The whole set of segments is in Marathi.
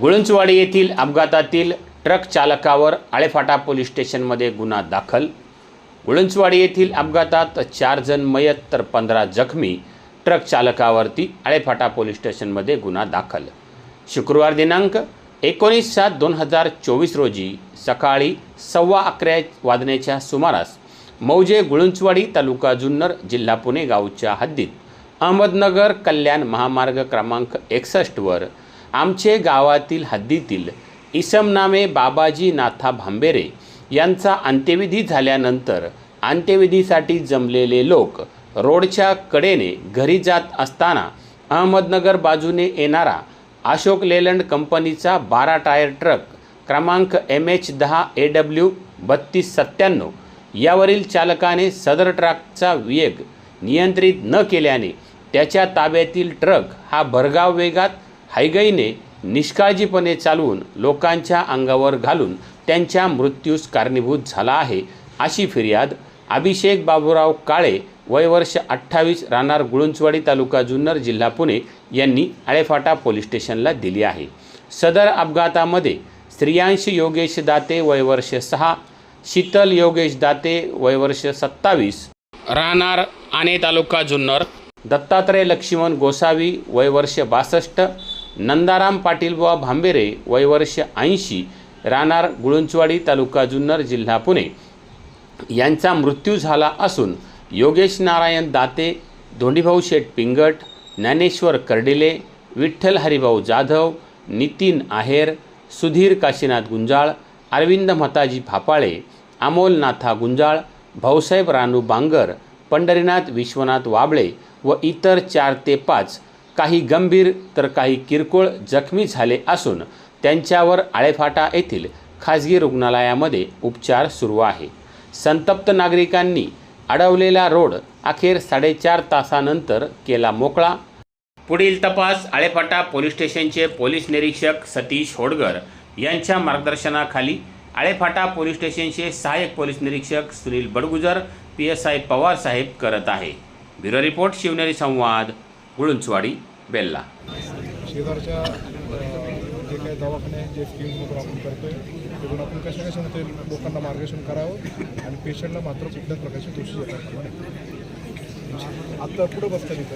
गुळुंचवाडी येथील अपघातातील ट्रक चालकावर आळेफाटा पोलीस स्टेशनमध्ये गुन्हा दाखल. गुळुंचवाडी येथील अपघातात चार जण मयत तर पंधरा जखमी. ट्रक चालकावरती आळेफाटा पोलीस स्टेशनमध्ये गुन्हा दाखल. शुक्रवार दिनांक एकोणीस सात दोन हजार चोवीस रोजी सकाळी सव्वा अकरा वाजण्याच्या सुमारास मौजे गुळुंचवाडी तालुका जुन्नर जिल्हा पुणे गावच्या हद्दीत अहमदनगर कल्याण महामार्ग क्रमांक एकसष्टवर आमचे गावातील हद्दीतील इसमनामे बाबाजी नाथा भांबेरे यांचा अंत्यविधी झाल्यानंतर अंत्यविधीसाठी जमलेले लोक रोडच्या कडेने घरी जात असताना अहमदनगर बाजूने येणारा अशोक लेलंड कंपनीचा बारा टायर ट्रक क्रमांक एम एच दहा ए डब्ल्यू बत्तीस सत्त्याण्णव यावरील चालकाने सदर ट्रकचा वेग नियंत्रित न केल्याने त्याच्या ताब्यातील ट्रक हा भरगाव वेगात हायगईने निष्काळजीपणे चालवून लोकांच्या अंगावर घालून त्यांच्या मृत्यूस कारणीभूत झाला आहे अशी फिर्याद अभिषेक बाबूराव काळे वयवर्ष अठ्ठावीस राहणार गुळुंचवाडी तालुका जुन्नर जिल्हा पुणे यांनी आळेफाटा पोलीस स्टेशनला दिली आहे. सदर अपघातामध्ये स्त्रियांश योगेश दाते वयवर्ष सहा शीतल योगेश दाते वयवर्ष सत्तावीस राहणार आणे तालुका जुन्नर दत्तात्रय लक्ष्मण गोसावी वयवर्ष बासष्ट नंदाराम पाटीलबुवा भांबेरे वय वर्ष ऐंशी राहणार गुळुंचवाडी तालुका जुन्नर जिल्हा पुणे. यांचा मृत्यू झाला असून योगेश नारायण दाते धोंडीभाऊ शेठ पिंगट ज्ञानेश्वर कर्डिले विठ्ठल हरिभाऊ जाधव नितीन आहेर सुधीर काशीनाथ गुंजाळ अरविंद मताजी फापाळे अमोल नाथा गुंजाळ भाऊसाहेब रानू बांगर पंढरीनाथ विश्वनाथ वाबळे व इतर चार ते पाच काही गंभीर तर काही किरकोळ जखमी झाले असून त्यांच्यावर आळेफाटा येथील खाजगी रुग्णालयामध्ये उपचार सुरू आहे. संतप्त नागरिकांनी अडवलेला रोड अखेर साडेचार तासानंतर केला मोकळा. पुढील तपास आळेफाटा पोलीस स्टेशनचे पोलीस निरीक्षक सतीश होडगर यांच्या मार्गदर्शनाखाली आळेफाटा पोलीस स्टेशनचे सहाय्यक पोलीस निरीक्षक Sunil Badgujar P S I Pawar साहेब करत आहे. ब्युरो रिपोर्ट शिवनेरी संवाद गुळुंचवाडी. बेल्ला शेजारच्या अ, जे काही दवाखाने जे स्कीम वगैरे आपण करतोय त्यातून आपण कशा कशाने ते लोकांना मार्गदर्शन करावं आणि पेशंटला मात्र कुठल्याच प्रकारची दोषी येतात कामा नये. आता पुढं बसता तिथं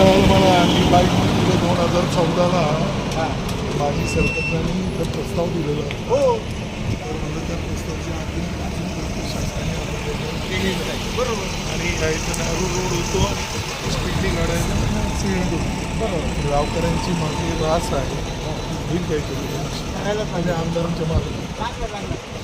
कळालं मला मी बाईक म्हणजे दोन हजार चौदाला माझी सरकारने तर प्रस्ताव दिलेला. हो. तर मला त्या प्रस्तावाच्या आधी शासनाने बरोबर. आणि यायचं नेहरू रोड होतो स्पीडली गाड्या ॲक्सिडेंट होतो. बरोबर. गावकऱ्यांची माझी रास आहे. होईल काहीतरी आणि आमदारांच्या मागे